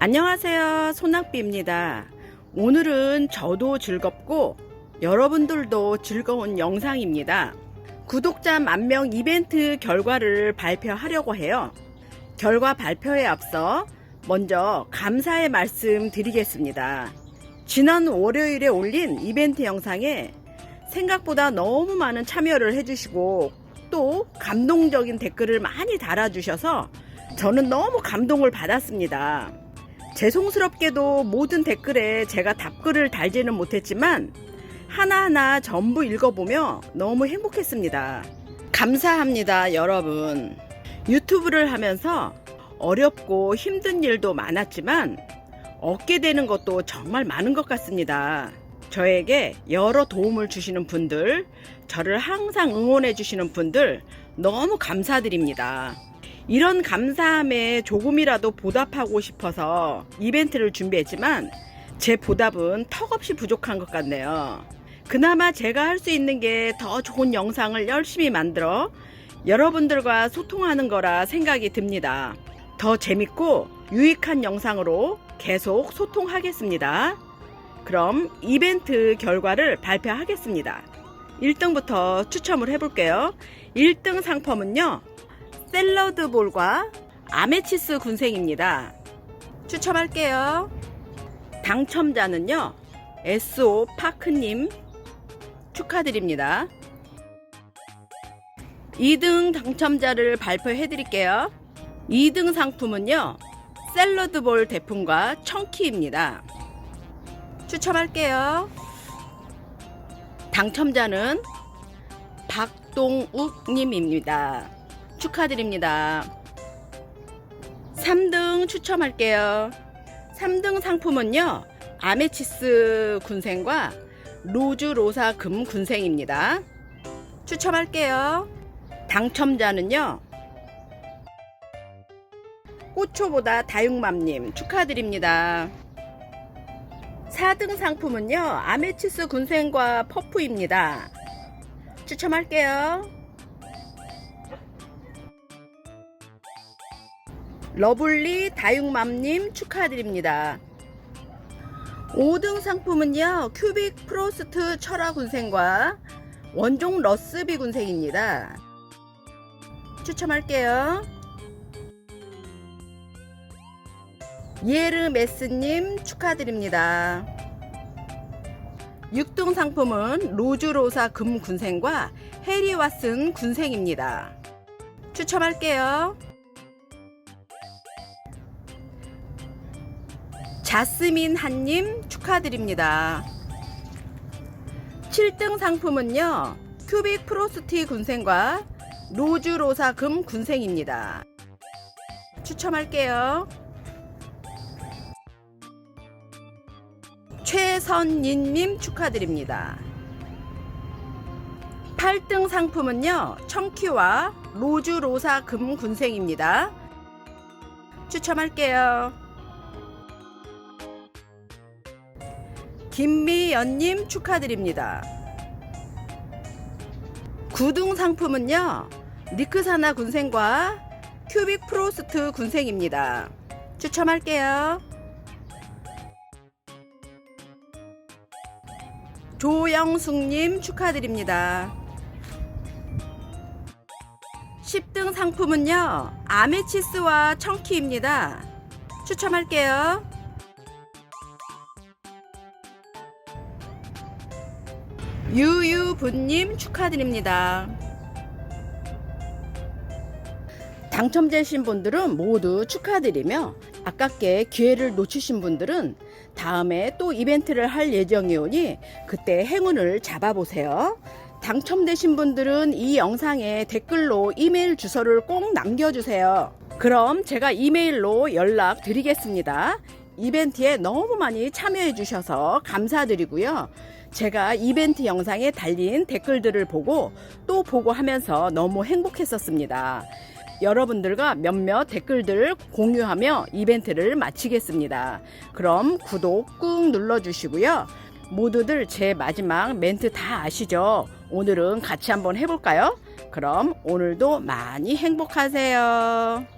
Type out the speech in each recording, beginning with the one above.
안녕하세요. 소낙비입니다. 오늘은 저도 즐겁고 여러분들도 즐거운 영상입니다. 구독자 만명 이벤트 결과를 발표하려고 해요. 결과 발표에 앞서 먼저 감사의 말씀 드리겠습니다. 지난 월요일에 올린 이벤트 영상에 생각보다 너무 많은 참여를 해주시고 또 감동적인 댓글을 많이 달아주셔서 저는 너무 감동을 받았습니다. 죄송스럽게도 모든 댓글에 제가 답글을 달지는 못했지만 하나하나 전부 읽어보며 너무 행복했습니다. 감사합니다, 여러분. 유튜브를 하면서 어렵고 힘든 일도 많았지만 얻게 되는 것도 정말 많은 것 같습니다. 저에게 여러 도움을 주시는 분들, 저를 항상 응원해 주시는 분들 너무 감사드립니다. 이런 감사함에 조금이라도 보답하고 싶어서 이벤트를 준비했지만 제 보답은 턱없이 부족한 것 같네요. 그나마 제가 할 수 있는 게 더 좋은 영상을 열심히 만들어 여러분들과 소통하는 거라 생각이 듭니다. 더 재밌고 유익한 영상으로 계속 소통하겠습니다. 그럼 이벤트 결과를 발표하겠습니다. 1등부터 추첨을 해볼게요. 1등 상품은요, 샐러드 볼과 아메치스 군생입니다. 추첨할게요. 당첨자는요, SO 파크님 축하드립니다. 2등 당첨자를 발표해 드릴게요. 2등 상품은요, 샐러드 볼 대품과 청키입니다. 추첨할게요. 당첨자는 박동욱님입니다. 축하드립니다. 3등 추첨할게요. 3등 상품은요, 아메치스 군생과 로즈 로사 금 군생입니다. 추첨할게요. 당첨자는요, 꽃초보다 다육맘님 축하드립니다. 4등 상품은요, 아메치스 군생과 퍼프입니다. 추첨할게요. 러블리 다육맘님 축하드립니다. 5등 상품은요, 큐빅 프로스트 철화 군생과 원종 러스비 군생입니다. 추첨할게요. 예르 메스님 축하드립니다. 6등 상품은 로즈로사 금 군생과 해리 왓슨 군생입니다. 추첨할게요. 자스민 한님 축하드립니다. 7등 상품은요, 큐빅 프로스티 군생과 로즈 로사 금 군생입니다. 추첨할게요. 최선인님 축하드립니다. 8등 상품은요, 청키와 로즈 로사 금 군생입니다. 추첨할게요. 김미연님 축하드립니다. 9등 상품은요, 니크사나 군생과 큐빅 프로스트 군생입니다. 추첨할게요. 조영숙님 축하드립니다. 10등 상품은요, 아메치스와 청키입니다. 추첨할게요. 유유분님 축하드립니다. 당첨되신 분들은 모두 축하드리며 아깝게 기회를 놓치신 분들은 다음에 또 이벤트를 할 예정이 오니 그때 행운을 잡아보세요. 당첨되신 분들은 이 영상에 댓글로 이메일 주소를 꼭 남겨주세요. 그럼 제가 이메일로 연락 드리겠습니다. 이벤트에 너무 많이 참여해 주셔서 감사드리고요. 제가 이벤트 영상에 달린 댓글들을 보고 또 보고 하면서 너무 행복했었습니다. 여러분들과 몇몇 댓글들 공유하며 이벤트를 마치겠습니다. 그럼 구독 꾹 눌러주시고요. 모두들 제 마지막 멘트 다 아시죠? 오늘은 같이 한번 해볼까요? 그럼 오늘도 많이 행복하세요.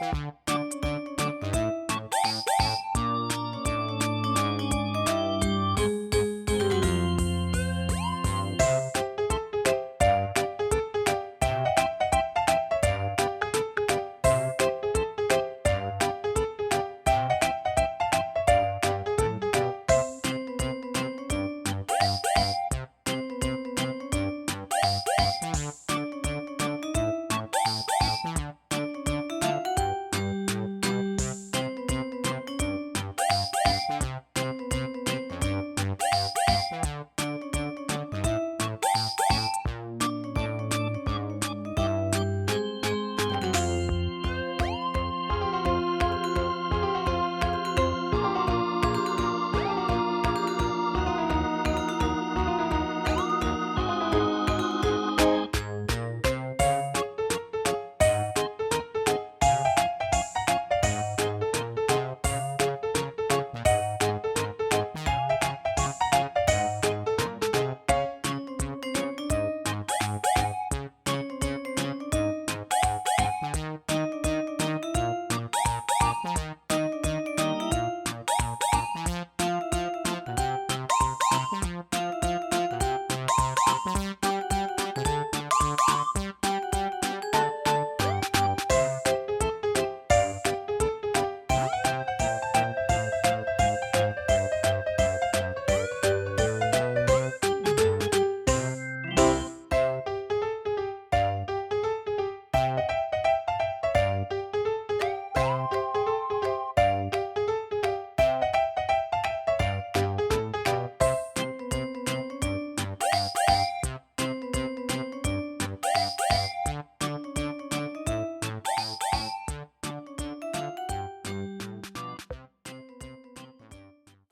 Música